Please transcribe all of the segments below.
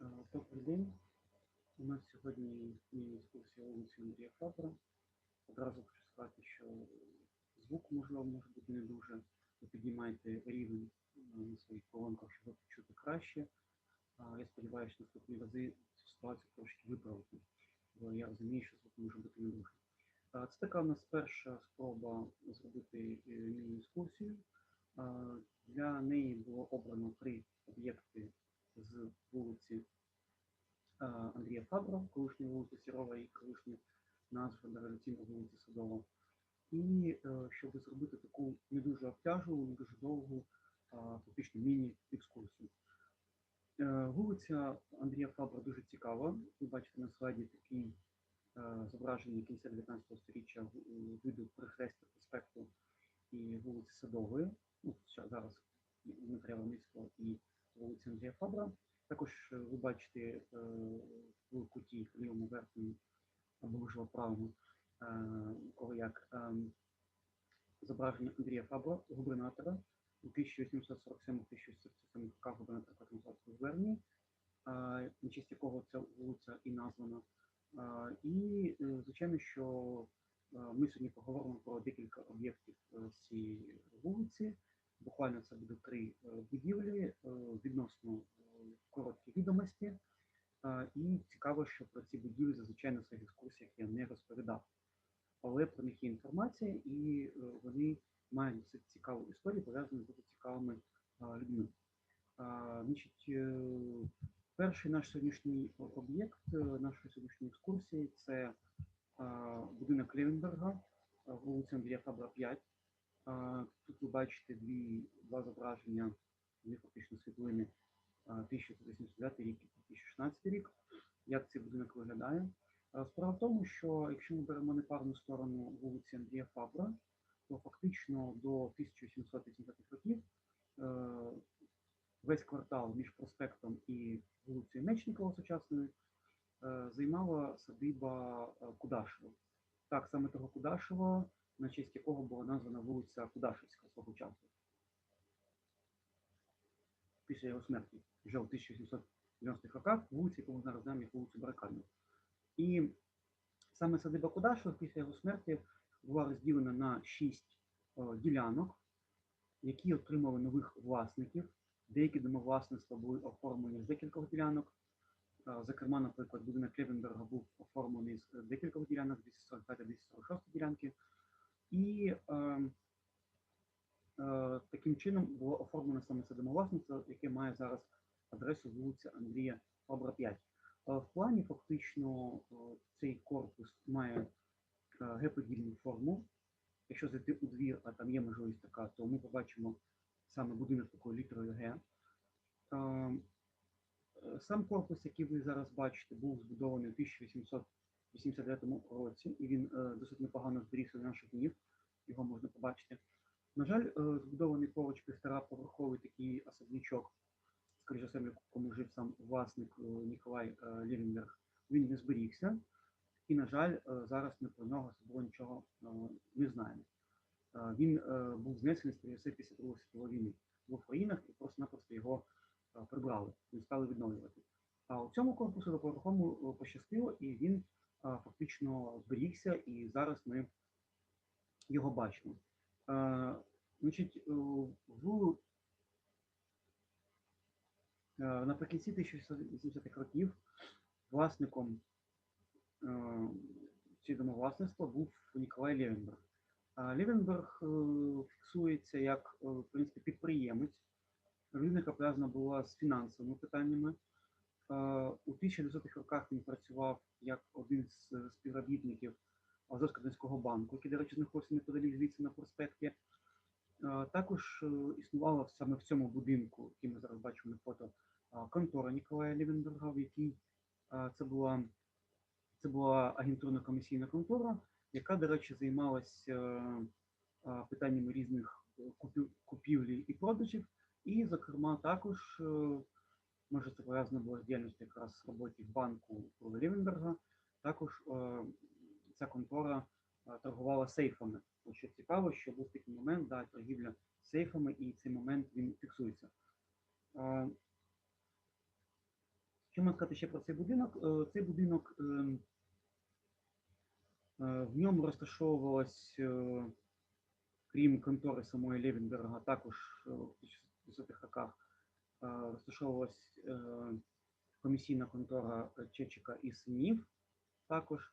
Е, Добрий день. У нас сьогодні міні-екскурсія вулиці Андрія Фабра. Одразу хочу сказати, що звук, можливо, може бути не дуже. Ви піднімаєте рівень е, на своїх колонках, щоб почути краще. Я сподіваюся, що наступні рази цю ситуацію трошки виправити, бо я розумію, що звук може бути не дуже. Це така у нас перша спроба зробити е, міні-екскурсію. Для неї було обрано три об'єкти з вулиці а, Андрія Фабра, колишня вулиця Сірова і колишня назва дореволюційна вулиця Садова. І е, щоб зробити таку не дуже обтяжливу, не дуже довгу, а, фактично міні-екскурсію. Е, Вулиця Фабра дуже цікава. Ви бачите на слайді такий е, зображення кінця 19 століття виду перехрестя проспекту і вулиці Садової. Ну, зараз Дмитрія Ваницького і вулиці Андрія Фабра. Також е, ви бачите е, в куті лівому верхньому або можливо правому, кого як зображення Андрія Фабра, губернатора у 1847-1847 роках губернатора Катонцарської губернії, на честь якого ця вулиця і названа. Е, І, е, звичайно, що е, ми сьогодні поговоримо про декілька об'єктів е, цієї вулиці. Буквально це буде три е, будівлі е, відносно е, короткі відомості. Е, І цікаво, що про ці будівлі зазвичай на своїх екскурсіях я не розповідав. Але про них є інформація, і е, вони мають досить цікаву історію, пов'язану з дуже цікавими е, людьми. Е, Значить, е, перший наш сьогоднішній об'єкт е, нашої сьогоднішньої екскурсії це е, будинок Левенберга, е, вулиця Андрія Фабра 5. Тут ви бачите дві, два зображення, дві фактично світлини а, 1989 рік і 2016 рік. Як цей будинок виглядає? Справа в тому, що якщо ми беремо непарну сторону вулиці Андрія Фабра, то фактично до 1780-х років весь квартал між проспектом і вулицею Мечникова сучасною е, займала садиба е, Кудашева. Так, саме того Кудашева, на честь якого була названа вулиця Кудашевська свого часу. Після його смерті, вже у 1890-х роках, вулиця, яку ми зараз знаємо як вулицю Баракальну. І саме садиба Кудашева після його смерті була розділена на шість е, ділянок, які отримали нових власників. Деякі домовласництва були оформлені з декількох ділянок. Е, Зокрема, наприклад, будинок Левенберга був оформлений з е, декількох ділянок, 245-246 ділянки. І е, е, таким чином було оформлено саме це домовласництво, яке має зараз адресу вулиця Андрія Фабра 5. Е, в плані фактично цей корпус має Г-подібну форму. Якщо зайти у двір, а там є можливість така, то ми побачимо саме будинок такою літерою Г. Сам корпус, який ви зараз бачите, був збудований у 1889 році, і він е, досить непогано зберігся до наших днів. Його можна побачити. На жаль, е, збудований поруч півтораповерховий такий особнячок, скоріше все, в якому жив сам власник е, Ніколай Лівенберг, він не зберігся. І, на жаль, зараз ми про нього особливо нічого не знаємо. Е, Він е, був знесений за все, після світової війни в Українах і просто-напросто його е, прибрали, не стали відновлювати. А у цьому корпусу до поверхому пощастило, і він фактично зберігся, і зараз ми його бачимо. Значить, в наприкінці 1980-х років власником цієї домовласництва був Ніколай Левенберг. А Левенберг е, фіксується як е, в принципі, підприємець. Людина, яка пов'язана була з фінансовими питаннями. Е, У 1900-х роках він працював як один з співробітників Азовсько-Донського банку, який, до речі, знаходиться неподалік звідси на проспекті. Також існувала саме в цьому будинку, який ми зараз бачимо на фото, контора Ніколая Лівенберга, в якій це була, це була агентурна комісійна контора, яка, до речі, займалася е, е, питаннями різних купівлі і продажів. І, зокрема, також, може, це пов'язано було з діяльністю якраз роботі в банку Лівенберга, також е, ця контора торгувала сейфами. Що цікаво, що був такий момент, да, торгівля сейфами, і цей момент він фіксується. Що можна сказати ще про цей будинок? Цей будинок ем, в ньому розташовувалась, е, крім контори самої Левенберга, також е, в 1900-х роках розташовувалась комісійна контора Чечика і синів також.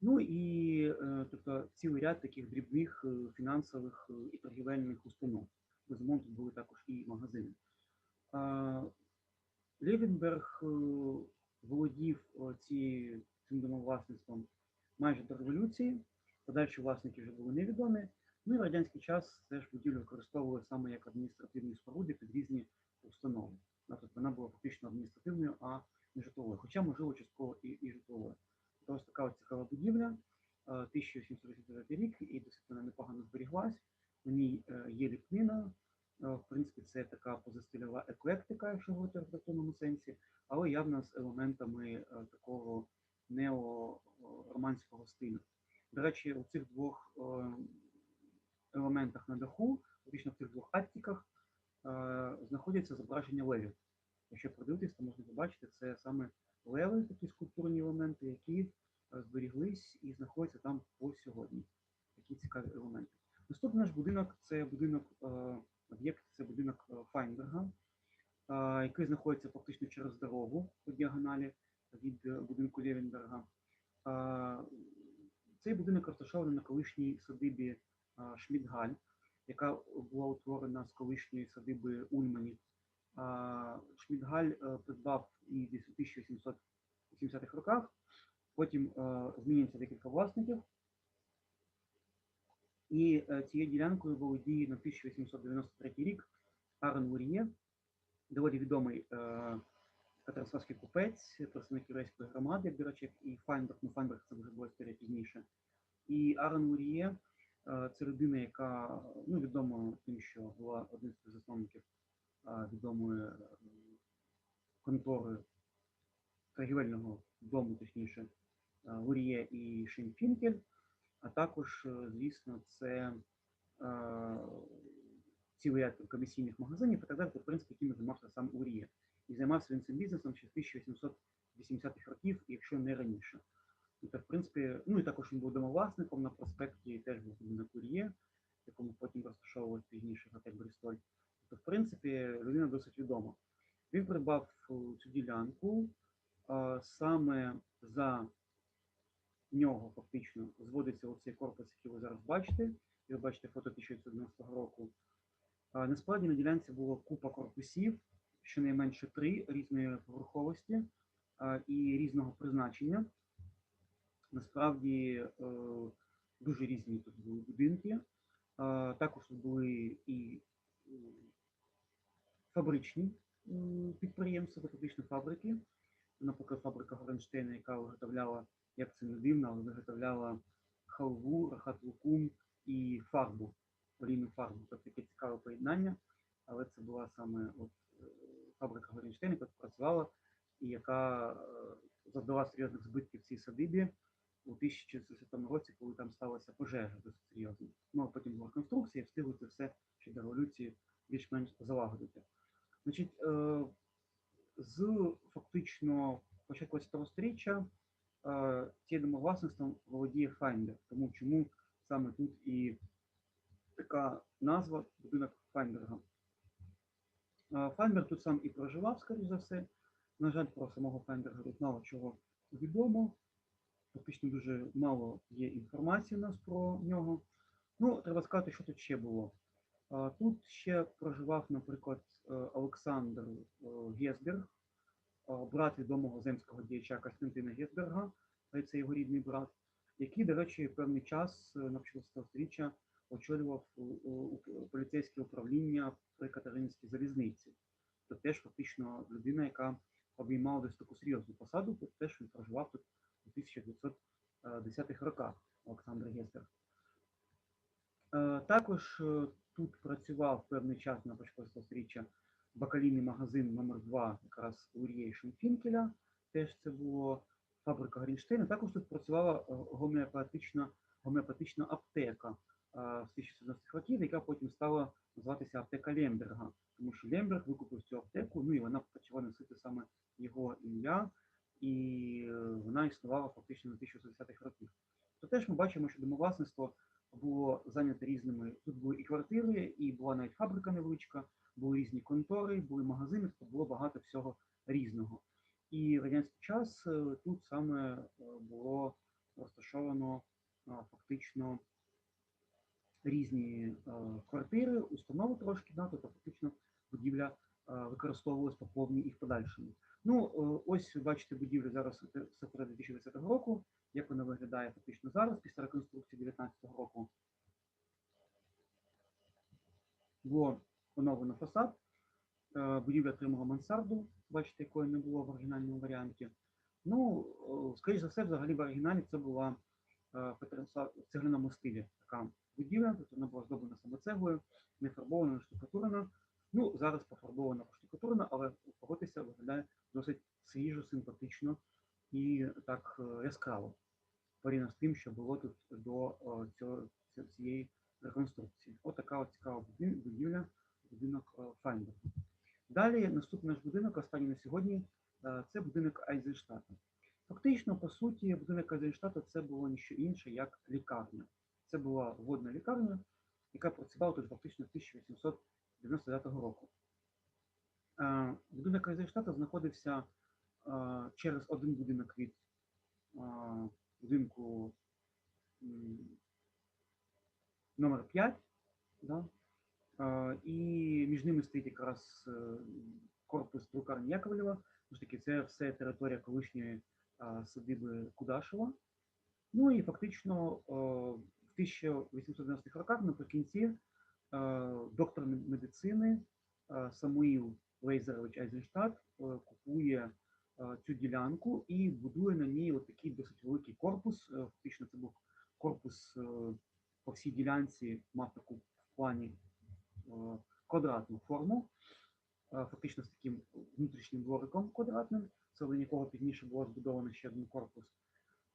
Ну і тобто цілий ряд таких дрібних фінансових і торгівельних установ. Безумовно, тут були також і магазини. Е, володів ці, цим домовласництвом майже до революції. Подальші власники вже були невідомі. Ну і в радянський час теж будівлю використовували саме як адміністративні споруди під різні установи. Ну, Тобто вона була фактично адміністративною, а не житловою. Хоча, можливо, частково і, і житловою. Тобто ось така от цікава будівля, е, 1789 рік, і досить вона непогано зберіглась. У ній е, є ліпнина. Е, В принципі, це така позастильова еклектика, якщо говорити в архітектурному сенсі, але явно з елементами е, такого неороманського стилю. До речі, у цих двох е, елементах на даху, фактично в цих двох аттіках, е, знаходяться зображення левів. Якщо подивитись, то можна побачити, це саме леви, такі скульптурні елементи, які е, зберіглись і знаходяться там по сьогодні. Такі цікаві елементи. Наступний наш будинок це будинок, об'єкт, це будинок Файнберга, який знаходиться фактично через дорогу по діагоналі від е, будинку Левенберга. Е, Цей будинок розташований на колишній садибі Шмідгаль, яка була утворена з колишньої садиби Ульманів. Шмідгаль е, придбав її десь у 1870-х роках, потім е, змінюється декілька власників. І цією ділянкою володіє на 1893 рік Арен Луріє, доволі відомий катарський купець, представник єврейської громади, як, до речі, і Файнберг, ну Файнберг це вже була історія пізніше. І Арен Луріє е, це людина, яка ну, відома тим, що була одним з засновників відомої е, контори торгівельного дому, точніше, е, і Шейнфінкель, а також, звісно, це цілий ряд комісійних магазинів і так далі, в принципі, якими займався сам Луріє. І займався він цим бізнесом ще з 1880-х років, якщо не раніше. Тобто, в принципі, ну і також він був домовласником на проспекті, теж був Луріє, в якому потім розташовувався пізніше готель Брістоль. Тобто, в принципі, людина досить відома. Він придбав цю ділянку а, саме за нього фактично зводиться оцей корпус, який ви зараз бачите. І ви бачите фото 1990 року. А, насправді на ділянці було купа корпусів, щонайменше три різної поверховості і різного призначення. Насправді е, дуже різні тут були будинки. Також тут були і е, фабричні підприємства, фабричні фабрики. Наприклад, фабрика Горенштейна, яка виготовляла, як це не дивно, але виготовляла халву, рахат лукум і фарбу, олійну фарбу. Тобто таке цікаве поєднання. Але це була саме от, е, фабрика Горенштейна, яка працювала і яка е, завдала серйозних збитків цій садибі у 1910 році, коли там сталася пожежа досить серйозна. Ну а потім була реконструкція, і встигли це все ще до революції більш-менш залагодити. Значить, е, з фактично початку 20 сторіччя е, цією домовласництвом володіє Файндер. Тому чому саме тут і така назва будинок Файнберга. Е, Файнберг тут сам і проживав, скоріш за все. На жаль, про самого Файнберга тут мало чого відомо. Фактично дуже мало є інформації у нас про нього. Ну, треба сказати, що тут ще було. Тут ще проживав, наприклад, е, Олександр е, Гесберг, брат відомого земського діяча Костянтина Гесберга, а це його рідний брат, який, до речі, певний час на початку сторіччя очолював у- у- у- поліцейське управління при Катеринській залізниці. Це теж фактично людина, яка обіймала десь таку серйозну посаду, тут теж він проживав тут у 1910-х роках Олександр Гесберг. Е, Також е, тут працював певний час на початку сторіччя бакалійний магазин номер 2 якраз Урія Шенфінкеля. Теж це було фабрика Грінштейна. Також тут працювала е, гомеопатична, гомеопатична аптека е, з 1990-х років, яка потім стала називатися аптека Лемберга. Тому що Лемберг викупив цю аптеку, ну і вона почала носити саме його ім'я. і е, вона існувала фактично на 1060-х років. То теж ми бачимо, що домовласництво було зайняте різними. Тут були і квартири, і була навіть фабрика невеличка, були різні контори, були магазини, тобто було багато всього різного. І в радянський час е, тут саме е, було розташовано фактично різні е, квартири, установи трошки, да, тобто фактично будівля е, використовувалась по повній і подальшому. Ну, е, ось бачите будівлю зараз це 2010 року, як вона виглядає фактично зараз, після реконструкції 2019 року. Було поновлено фасад. Будівля отримала мансарду, бачите, якої не було в оригінальному варіанті. Ну, скоріш за все, взагалі в оригіналі це була в цегляному стилі така будівля, тобто вона була зроблена саме цеглою, не фарбована, не штукатурена. Ну, зараз пофарбована, поштукатурена, але погодьтеся, виглядає досить свіжо, симпатично і так е, яскраво. Порівняно з тим, що було тут до е, цього, цієї реконструкції. От така от цікава будівля, будинок е, Файндер. Далі наступний наш будинок, останній на сьогодні, це будинок Айзенштата. Фактично, по суті, будинок Айзенштата це було ніщо інше, як лікарня. Це була водна лікарня, яка працювала тут фактично з 1899 року. Е, Будинок Айзенштата знаходився е, через один будинок від е, будинку номер 5. Да? І між ними стоїть якраз корпус друкарні Яковлєва. Тому таки це все територія колишньої садиби Кудашева. Ну і фактично в 1890-х роках наприкінці е, доктор медицини е, Самуїл Лейзерович Айзенштадт е, купує цю ділянку і будує на ній такий досить великий корпус. Фактично це був корпус по всій ділянці, мав таку в плані квадратну форму, фактично з таким внутрішнім двориком квадратним, всередині якого пізніше було збудовано ще один корпус.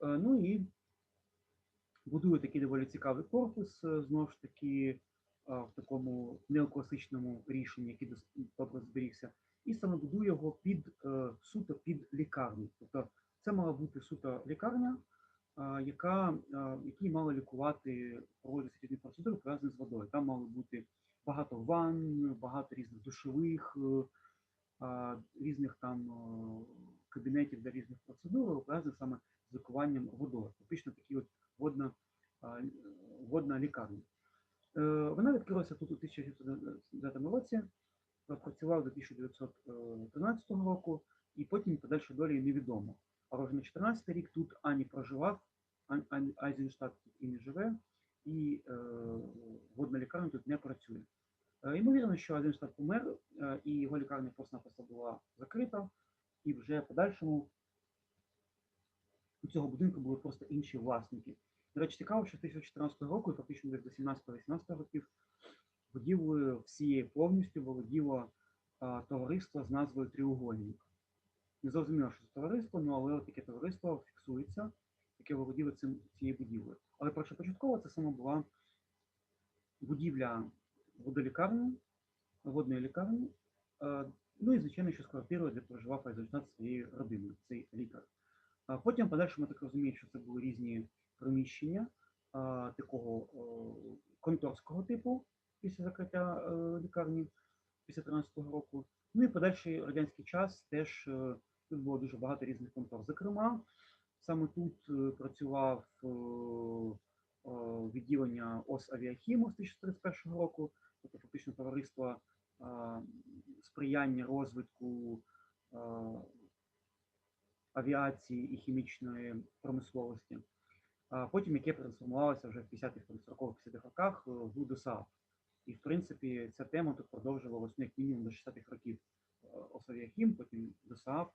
Ну і будує такий доволі цікавий корпус, е, знову ж таки е, в такому неокласичному рішенні, який добре зберігся, і саме будує його під е, суто під лікарню. Тобто це мала бути суто лікарня, яка, е, які мали лікувати проводити різні процедури, пов'язані з водою. Там мали бути багато ванн, багато різних душових, різних там кабінетів для різних процедур, пов'язаних саме з лікуванням водою. Фактично такі от водна, водна лікарня. Е, Вона відкрилася тут у 1909 році, е, працювала до 1913 року, і потім подальша доля їй невідомо. А вже на 14 рік тут ані проживав, Ань- Айзенштадт тут і не живе, і е, водна лікарня тут не працює. Е, Ймовірно, що Айзенштадт помер, е, і його лікарня просто-напросто була закрита, і вже в подальшому у цього будинку були просто інші власники. До речі, цікаво, що з 2014 року, і фактично до 17-18 років, будівлею всією повністю володіло а, товариство з назвою Тріугольник. Не зрозуміло, що це товариство, ну але таке товариство фіксується, яке володіло цим цією будівлею. Але першопочатково це саме була будівля водолікарні, водної лікарні, е, ну і звичайно, що з квартирою, де проживав Айзенштадт зі своєю родиною, цей лікар. А потім, в подальшому, так розумію, що це були різні приміщення такого конторського типу після закриття е, лікарні після 13-го року. Ну і подальший радянський час теж е, тут було дуже багато різних контор. Зокрема, саме тут е, працював відділення ОС Авіахіму з 1931 року, тобто фактично товариство сприяння розвитку авіації і хімічної промисловості. А потім яке трансформувалося вже в 50-х, 40-х, 50-х роках е, в ДОСААФ. І в принципі ця тема тут продовжувалася як мінімум до 60-х років. Е, Осавіахім, потім ДОСААФ,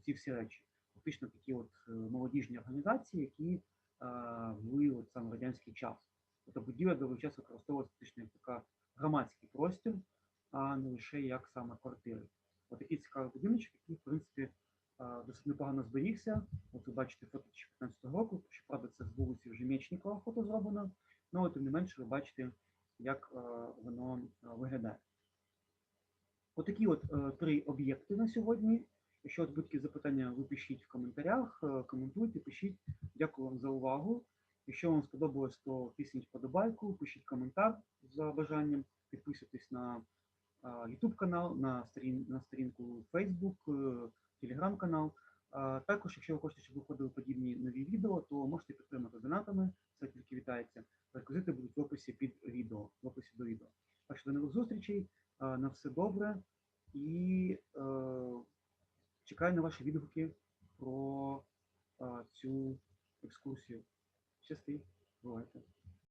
ці всі речі. Фактично такі от е, молодіжні організації, які е, були от саме радянський час. Тобто будівля довгий час використовувалася фактично як така громадський простір, а не лише як саме квартири. От такий цікавий будиночок, який, в принципі, а, досить непогано зберігся. От ви бачите фото 2015 року, щоправда, це з вулиці вже Мечникова фото зроблено. Ну, але тим не менше, ви бачите, як е, воно е, виглядає. Отакі от е, три об'єкти на сьогодні. Якщо от будь-які запитання, ви пишіть в коментарях, коментуйте, пишіть. Дякую вам за увагу. Якщо вам сподобалось, то тисніть вподобайку, пишіть коментар за бажанням, підписуйтесь на YouTube канал, на сторінку Facebook, е, Telegram канал. А, Також, якщо ви хочете, щоб виходили подібні нові відео, то можете підтримати донатами, це тільки вітається. Реквізити будуть в описі під відео, в описі до відео. Так що до нових зустрічей, на все добре і е, чекаю на ваші відгуки про а, цю екскурсію. Щасти, бувайте.